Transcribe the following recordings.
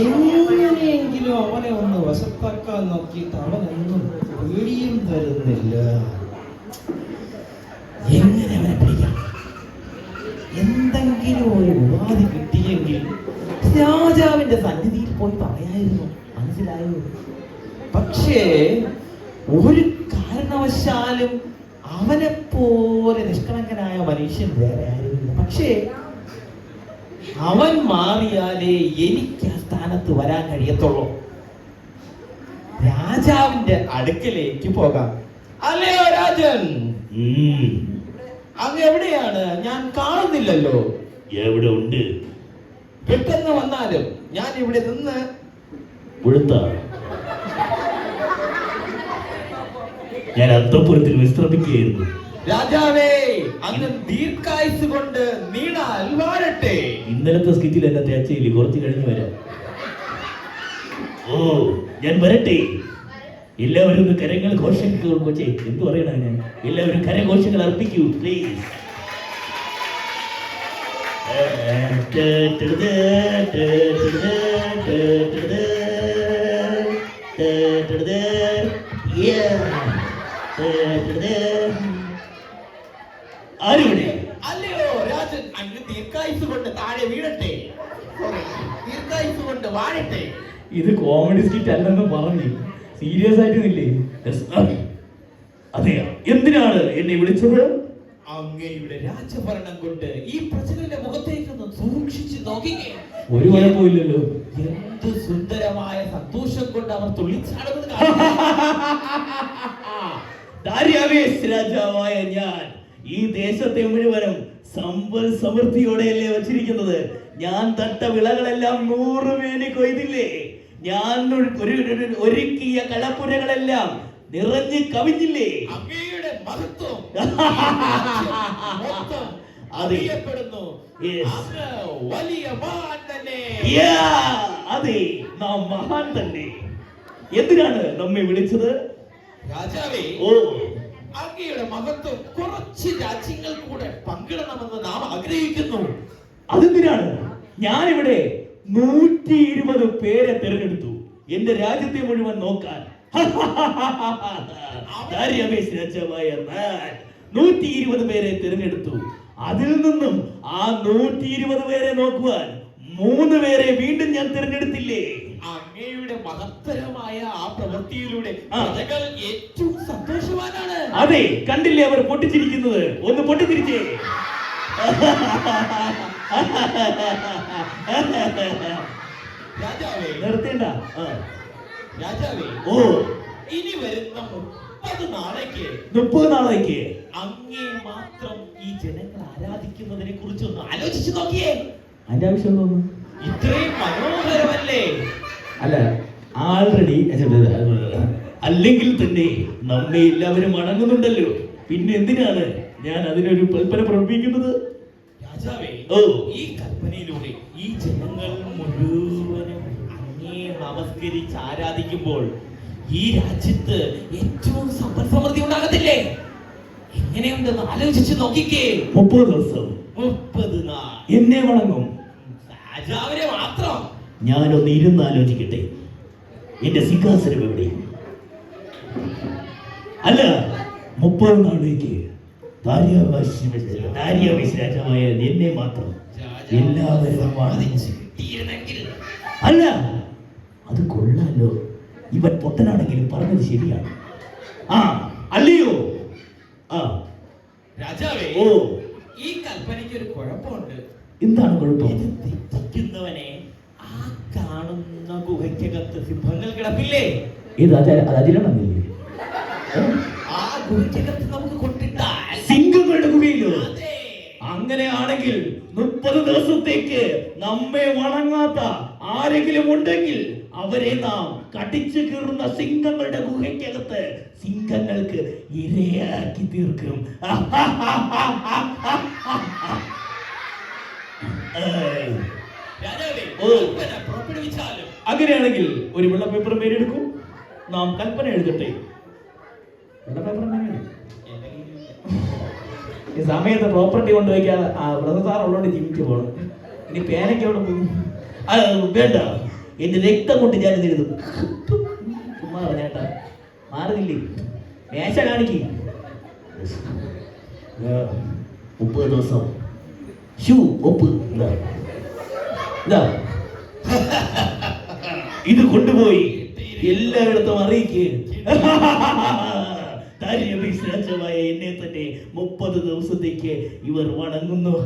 എങ്ങനെയെങ്കിലും അവനെ ഒന്ന് വശത്താക്കാൻ നോക്കിയിട്ട് അവനൊന്നും പേടിയും തരുന്നില്ല. എങ്ങനെ അവനെ പിടിക്കാം? എന്തെങ്കിലും ഒരു ഉപാധി കിട്ടിയെങ്കിൽ രാജാവിന്റെ സന്നിധിയിൽ പോയി പറയായിരുന്നു. മനസ്സിലായോ? പക്ഷേ ഒരു കാരണവശാലും അവനെ പോലെ നിഷ്കളങ്കനായ മനുഷ്യൻ വേറെ ആരുമില്ല. പക്ഷേ അവൻ മാറിയാലേ എനിക്ക് ആ സ്ഥാനത്ത് വരാൻ കഴിയത്തുള്ളൂ. രാജാവിന്റെ അടുക്കലേക്ക് പോകാം. അല്ലയോ രാജൻ? അങ്ങ് എവിടെയാണ്? ഞാൻ കാണുന്നില്ലല്ലോ. എവിടെ ഉണ്ട്? പെട്ടെന്ന് വന്നാലും ഞാൻ ഇവിടെ നിന്ന് ഞാൻ അന്തപുരത്തിൽ വിശ്രമിക്കുകയായിരുന്നു. രാജാവേ വാഴട്ടെ ഇന്നലത്തെ സ്കിറ്റിൽ എന്നെ തേച്ചയില്ലേ കുറച്ച് കഴിഞ്ഞ് വരാം. ഓ ഞാൻ വരട്ടെ. എല്ലാവരും കരങ്ങൾ കൊച്ചേ. എന്ത് പറയണ ഞാൻ എല്ലാവരും കരഘോഷങ്ങൾ അർപ്പിക്കൂ പ്ലീസ് ആരുടെ ദീർഘായുസ് കൊണ്ട് താഴെ വീഴട്ടെ. ദീർഘായുസ് കൊണ്ട് വാഴട്ടെ. ഇത് കോമഡി സ്കിറ്റ് അല്ലെന്ന് പറഞ്ഞു. സീരിയസ് ആയിട്ടില്ലേ? അതെ എന്തിനാണ് എന്നെ വിളിച്ചത്? അങ്ങയുടെ രാജഭരണം കൊണ്ട് ഈ പ്രജകളുടെ മുഖത്തേക്കൊന്ന് സൂക്ഷിച്ചു നോക്കിക്കേ. ഒരു കുഴപ്പമില്ലല്ലോ. എന്ത് സുന്ദരമായ സന്തോഷം കൊണ്ട് അവർ തുള്ളിച്ചാടുന്നത് രാജാവായ ഞാൻ ഈ ദേശത്തെ മുഴുവനും സമ്പൽ സമൃദ്ധിയോടെയല്ലേ വച്ചിരിക്കുന്നത്? ഞാൻ തട്ട വിളകളെല്ലാം നൂറ് മേനി കൊയ്തില്ലേ? ഞാൻ ഒരു ഒരു- ഒരുക്കിയ കളപ്പുരകളെല്ലാം നിറഞ്ഞ് കവിഞ്ഞില്ലേ? അങ്ങയുടെ മഹത്വം അതെ. വലിയ മഹാൻ തന്നെ. യാ, അതെ നാം മഹാൻ തന്നെ. എന്തിനാണ് നമ്മെ വിളിച്ചത്? രാജാവേ ഓ. അങ്ങയുടെ മഹത്വം കുറച്ച് രാജ്യങ്ങൾ കൂടെ പങ്കിടണമെന്ന് നാം ആഗ്രഹിക്കുന്നു. അതെന്തിനാണ്? ഞാനിവിടെ നൂറ്റി ഇരുപത് പേരെ തിരഞ്ഞെടുത്തു. എന്റെ രാജ്യത്തെ മുഴുവൻ നോക്കാൻ. നൂറ്റി ഇരുപത് പേരെ തിരഞ്ഞെടുത്തു. അതിൽ നിന്നും ആ നൂറ്റി ഇരുപത് പേരെ നോക്കുവാൻ മൂന്ന് പേരെ വീണ്ടും ഞാൻ തിരഞ്ഞെടുത്തില്ലേ? അങ്ങയുടെ മഹത്തരമായ ആ പ്രവൃത്തിയിലൂടെ. പ്രജകൾ ഏറ്റവും സന്തോഷവാനാണ്. അതെ കണ്ടില്ലേ അവർ പൊട്ടിച്ചിരിക്കുന്നത്? ഒന്ന് പൊട്ടിച്ചിരിച്ചേ. രാജാവേ. നിർത്തേണ്ട. ആ. രാജാവേ ഓ. ഇനി വരുന്ന മുപ്പത് നാളേക്ക് മുപ്പത് നാളേക്ക്. അങ്ങേ മാത്രം ഈ ജനങ്ങൾ ആരാധിക്കുന്നതിനെ കുറിച്ച് ഒന്ന് ആലോചിച്ചു നോക്കിയേ. അതിന്റെ ആവശ്യം തോന്നുന്നു ഇത്രയും മനോഹരമല്ലേ? അല്ല ആൾറെഡി അല്ലെങ്കിൽ തന്നെ നമ്മെ എല്ലാവരും മടങ്ങുന്നുണ്ടല്ലോ പിന്നെ എന്തിനാണ് ഞാൻ അതിനൊരു കൽപ്പന പ്രവർത്തിക്കുന്നത് രാജാവേ ഓ. ഈ കൽപ്പനയിലൂടെ ഈ ജനങ്ങൾ മുഴുവനും അങ്ങേ നമസ്കരിച്ച് ആരാധിക്കുമ്പോൾ ഈ രാജ്യത്ത് ഏറ്റവും സമ്പൽ സമൃദ്ധി ഉണ്ടാകത്തില്ലേ? എങ്ങനെയുണ്ടെന്ന് ആലോചിച്ച് നോക്കിക്കേ. മുപ്പത് ദിവസം. മുപ്പത് നാൾ. എന്നെ വണങ്ങും. രാജാവിനെ മാത്രം. ഞാനൊന്ന് ഇരുന്ന് ആലോചിക്കട്ടെ എന്റെ സിംഹാസനം എവിടെ? അല്ല മുപ്പത് നാളേക്ക് രാജാവായ എന്നെ മാത്രം എല്ലാവരും. അല്ല അത് കൊള്ളാലോ. ഇവൻ പൊട്ടനാണെങ്കിലും പറഞ്ഞത് ശരിയാണ്. ആ അല്ലയോ? ആ. രാജാവേ ഓ. ഈ കൽപ്പനയ്ക്ക് ഒരു കുഴപ്പമുണ്ട്. എന്താണ് കുഴപ്പം? തെറ്റിക്കുന്നവനെ കാണുന്ന ഗുഹയ്ക്കകത്ത് സിംഹങ്ങൾ കിടപ്പില്ലേ? ഇത് അതിരണമില്ലേ ആ ഗുഹയ്ക്കകത്ത് നമുക്ക് കൊണ്ടിട്ടാൽ സിംഹങ്ങളുടെ ഗുഹയിലോ അങ്ങനെയാണെങ്കിൽ മുപ്പത് ദിവസത്തേക്ക് നമ്മെ വണങ്ങാത്ത ആരെങ്കിലും ഉണ്ടെങ്കിൽ അവരെ നാം കടിച്ചു കീറുന്ന സിംഹങ്ങളുടെ ഗുഹയ്ക്കകത്ത് സിംഹങ്ങൾക്ക് ഇരയാക്കി തീർക്കും. രാജാവേ, അങ്ങനെയാണെങ്കിൽ ഒരു വെള്ള പേപ്പർ പേരെടുക്കൂ നാം കൽപ്പന എഴുതട്ടെ. വെള്ള പേപ്പർ ഈ സമയത്ത് പ്രോപ്പർട്ടി കൊണ്ടുപോയിക്കാതെ ആ ബ്രദർ സാർ ഉള്ളതുകൊണ്ട് ജീവിച്ചു പോകണം ഇനി പേനയ്ക്ക് അവിടെ പോകും വേണ്ട. എന്റെ രക്തം കൊണ്ട് ഞാൻ എഴുതും. ചുമ്മാ മാറുന്നില്ലേ? മേശ കാണിക്ക്. മുപ്പത് ദിവസം. ഷൂ ഒപ്പ് ഇതാ. ഇതാ കൊണ്ടുപോയി. എല്ലായിടത്തും അറിയിക്ക്. ദാരിദ്ര്യവിശ്വാസമായ എന്നെ തന്നെ മുപ്പത് ദിവസത്തേക്ക് ഇവർ വണങ്ങുന്നു.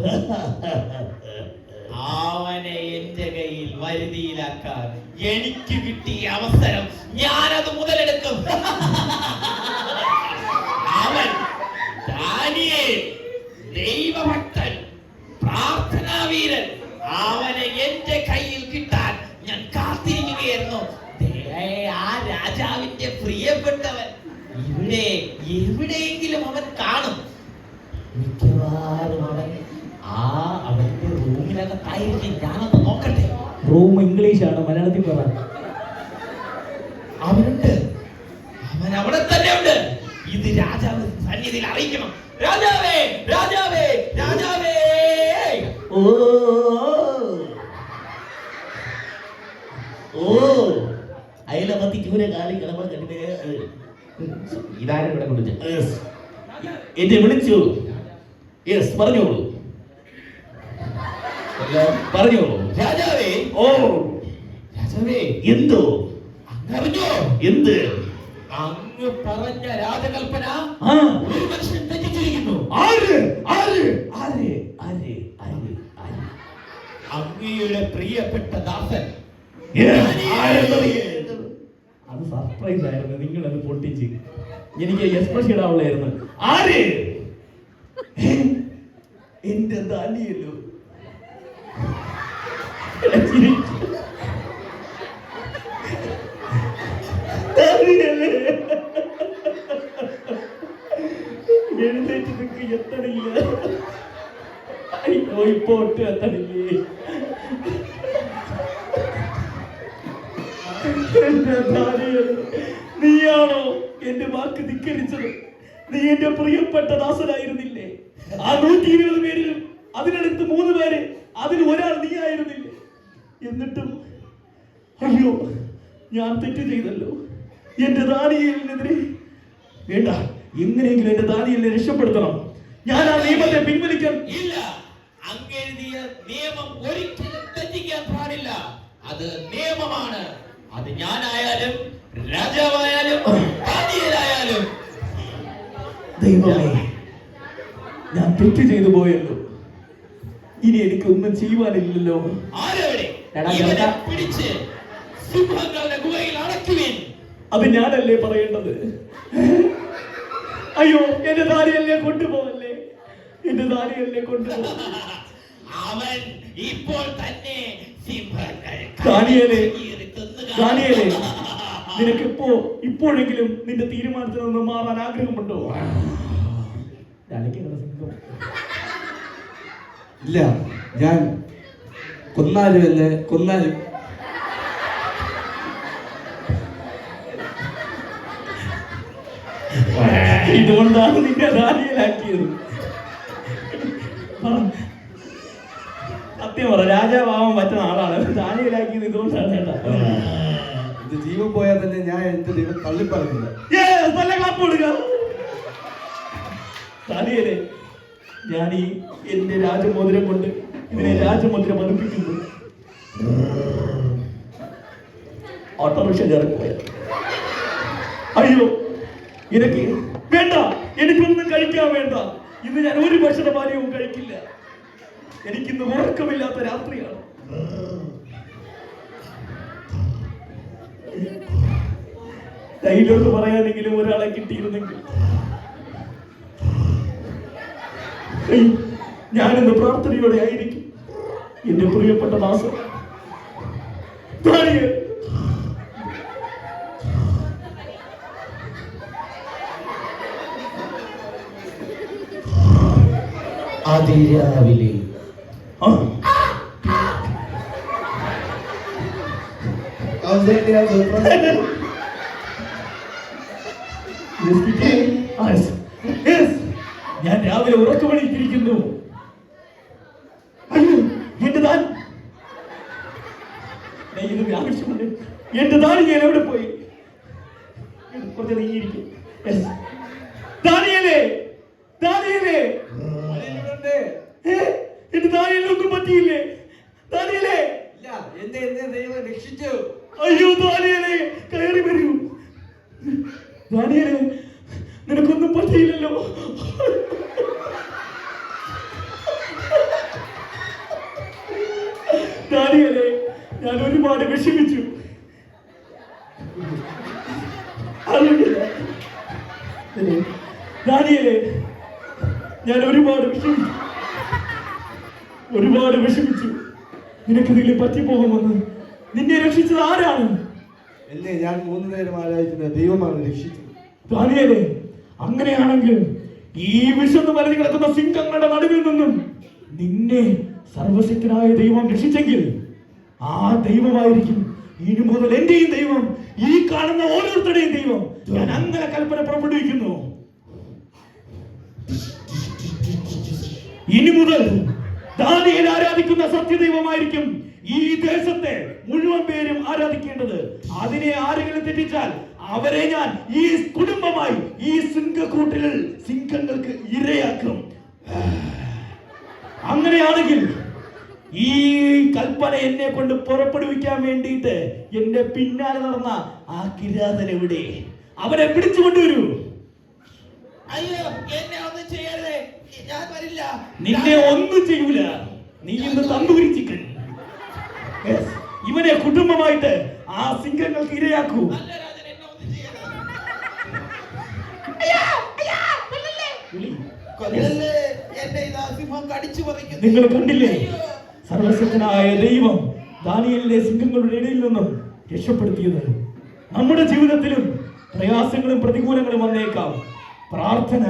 അവനെ എന്റെ കയ്യിൽ വരുതിയിലാക്കാൻ എനിക്ക് കിട്ടിയ അവസരം ഞാനത് മുതലെടുക്കും. അവൻ ദൈവഭക്തൻ പ്രാർത്ഥനാവീരൻ അവനെ എന്റെ കയ്യിൽ കിട്ടാൻ ഞാൻ കാത്തിരിക്കുകയായിരുന്നു. ആ രാജാവിന്റെ പ്രിയപ്പെട്ടവൻ ഇവിടെ എവിടെയെങ്കിലും അവൻ കാണും. മിക്കവാറും അവൻ ആ അവന്റെ റൂമിനകത്തായിരിക്കും. ഞാനൊന്ന് നോക്കട്ടെ. റൂം ഇംഗ്ലീഷാണ് മലയാളത്തിൽ പറ. അവനുണ്ട്. അവൻ അവിടെ തന്നെ ഉണ്ട് ഇത് രാജാവ് സന്നിധിയിൽ അറിയിക്കണം. രാജാവേ രാജാവേ ഇതാരും ഇവിടെ കൊണ്ട്. എന്നെ വിളിച്ചു. യെസ് പറഞ്ഞോളൂ. പറഞ്ഞോളൂ. രാജാവേ. ഓ. രാജാവേ എന്തോ? അറിഞ്ഞോ എന്ത്? അങ്ങ് പറഞ്ഞ രാജകൽപ്പന ഒരു മനുഷ്യൻ തെറ്റിച്ചിരിക്കുന്നു ആര്? ആര്? ആര്? ആര്? ആര്? അങ്ങയുടെ പ്രിയപ്പെട്ട ദാസൻ? അത് സർപ്രൈസ് ആയിരുന്നു നിങ്ങളത് പൊട്ടിച്ച്. എനിക്ക് എക്സ്പ്രസ് ഇടാവുള്ളായിരുന്നു ആര്? എന്റെ ദാലിയല്ലോ നീയാണോ? എന്റെ വാക്ക് ധിക്കരിച്ചത്. നീ എന്റെ പ്രിയപ്പെട്ട ദാസനായിരുന്നില്ലേ? ആ നൂറ്റി ഇരുപത് പേരിലും അതിനടുത്ത് മൂന്ന് പേര് അതിൽ ഒരാൾ നീ ആയിരുന്നില്ലേ എന്നിട്ടും അയ്യോ ഞാൻ തെറ്റ് ചെയ്തല്ലോ. എന്റെ ദാനിയലിനെതിരെ വേണ്ട എങ്ങനെയെങ്കിലും എന്റെ ദാനിയലിനെ രക്ഷപ്പെടുത്തണം. ഞാൻ ആ നിയമത്തെ പിൻവലിക്കാൻ ഇല്ല. അങ്ങെഴുതിയ നിയമം ഒരിക്കലും തെറ്റിക്കാൻ പാടില്ല. അത് നിയമമാണ്. അത് ഞാനായാലും രാജാവായാലും ദൈവമേ ഞാൻ തെറ്റ് ചെയ്തു പോയല്ലോ. ഇനി എനിക്ക് ഒന്നും ചെയ്യുവാനില്ലല്ലോ. അത് ഞാനല്ലേ പറയേണ്ടത്? അയ്യോ എന്റെ ദാരിയല്ലേ കൊണ്ടുപോകല്ലേ എന്റെ ദാരിയല്ലേ കൊണ്ടുപോ അവൻ ഇപ്പോൾ തന്നെ ദാനിയേലേ. ദാനിയേലേ, നിനക്ക് ഇപ്പോ ഇപ്പോഴെങ്കിലും നിന്റെ തീരുമാനത്തിൽ നിന്ന് മാറാൻ ആഗ്രഹമുണ്ടോ? ഇല്ല ഞാൻ കൊന്നാലും എന്നെ കൊന്നാലും. ഇതുകൊണ്ടാണ് നിന്നെ റാലിയിലാക്കിയത്. സത്യം പറ രാജാവാൻ പറ്റുന്ന ആളാണ്. റാലിയിലാക്കിയത് ഇതുകൊണ്ടാണ് കേട്ടോ. ഇത് ജീവൻ പോയാൽ തന്നെ ഞാൻ എന്റെ ദൈവം ക്ലാപ്പ് കൊടുക്കാം. ഞാൻ ഈ എന്റെ രാജമോതിരം കൊണ്ട് ഇതിനെ രാജമോതിരം അനുപ്പിക്കുന്നു ഓട്ടോറിക്ഷ കയറിപ്പോയ. അയ്യോ എനിക്ക് വേണ്ട. എനിക്കൊന്നും കഴിക്കാൻ വേണ്ട. ഇന്ന് ഞാൻ ഒരു ഭക്ഷണ പാനീയവും കഴിക്കില്ല. എനിക്കിന്ന് ഉറക്കമില്ലാത്ത രാത്രിയാണ്. കയ്യിലോട്ട് പറയാനെങ്കിലും ഒരാളെ കിട്ടിയിരുന്നെങ്കിൽ. ഞാനിന്ന് പ്രാർത്ഥനയോടെ ആയിരിക്കും. എന്റെ പ്രിയപ്പെട്ട ദാസൻ അതിരാവിലെ. ആ, ഞാൻ രാവിലെ ഉറക്കമണിയിരിക്കുന്നു അയ്യോ എന്റെ താൻ. ഇത് ആവശ്യമുണ്ട്. എന്റെ ദാനിയേൽ എവിടെ പോയി? കുറച്ച് നീങ്ങിയിരിക്കും. ഞാനിവിടുണ്ട്. ഏ? എന്റെ ദാനിയേലൊന്നും പറ്റിയില്ലേ? ദാനിയേലേ. ഇല്ല എന്നെ എന്നെ ദൈവം രക്ഷിച്ചു. അയ്യോ താനിയലേ കയറി വരൂ. ദാനിയേലേ നിനക്കൊന്നും പറ്റിയില്ലല്ലോ. ദാനിയേലേ ഞാൻ ഒരുപാട് വിഷമിച്ചു. ദാനിയേലേ ഞാൻ ഒരുപാട് വിഷമിച്ചു. ഒരുപാട് വിഷമിച്ചു. നിനക്ക് ഇതിൽ പറ്റിപ്പോകുമെന്ന്. എന്നെ ഞാൻ മൂന്ന് നേരം ആരാധിക്കുന്ന ദൈവമാണ് രക്ഷിച്ചത്. ദാനിയേലേ അങ്ങനെയാണെങ്കിൽ ഈ വിശന്ന് വലഞ്ഞു കിടക്കുന്ന സിംഹങ്ങളുടെ നടുവിൽ നിന്നും നിന്നെ സർവശക്തനായ ദൈവം രക്ഷിച്ചെങ്കിൽ ആ ദൈവമായിരിക്കും ഇനി മുതൽ എന്റെയും ദൈവം ഈ കാണുന്ന ഓരോരുത്തരുടെയും ദൈവം. ഞാൻ അങ്ങനെ കൽപ്പന പുറപ്പെടുവിക്കുന്നു. ഇനി മുതൽ ദാനിയേൽ ആരാധിക്കുന്ന സത്യദൈവമായിരിക്കും ഈ ദേശത്തെ മുഴുവൻ പേരും ആരാധിക്കേണ്ടത്. അതിനെ ആരെങ്കിലും തെറ്റിച്ചാൽ അവരെ ഞാൻ ഈ കുടുംബമായി ഈ സിംഹക്കൂട്ടിൽ സിംഹങ്ങൾക്ക് ഇരയാക്കും. അങ്ങനെയാണെങ്കിൽ ഈ കൽപ്പന എന്നെ കൊണ്ട് പുറപ്പെടുവിക്കാൻ വേണ്ടിയിട്ട് എന്റെ പിന്നാലെ നടന്ന ആ കിരാതൻ എവിടെ? അവനെ പിടിച്ചു കൊണ്ടുവരൂ അയ്യോ എന്നെ ഒന്നും ചെയ്യരുതേ. ഞാൻ വരില്ല നിന്നെ ഒന്നും ചെയ്യൂല. നീ ഇന്ന് തന്തൂരി ചിക്കൻ. ഇവനെ കുടുംബമായിട്ട് ആ സിംഹങ്ങൾക്ക് ഇരയാക്കൂ. നിങ്ങൾ കണ്ടില്ലേ? സർവശക്തനായ ദൈവം ദാനിയലിന്റെ സിംഹങ്ങളുടെ ഇടയിൽ നിന്നും രക്ഷപ്പെടുത്തിയത്. നമ്മുടെ ജീവിതത്തിലും പ്രയാസങ്ങളും പ്രതികൂലങ്ങളും വന്നേക്കാം. പ്രാർത്ഥന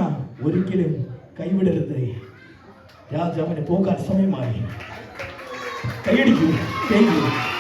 ഒരിക്കലും കൈവിടരുത്. രാജാവിന് പോകാൻ സമയമായി. കൈയടിക്കൂ. താങ്ക്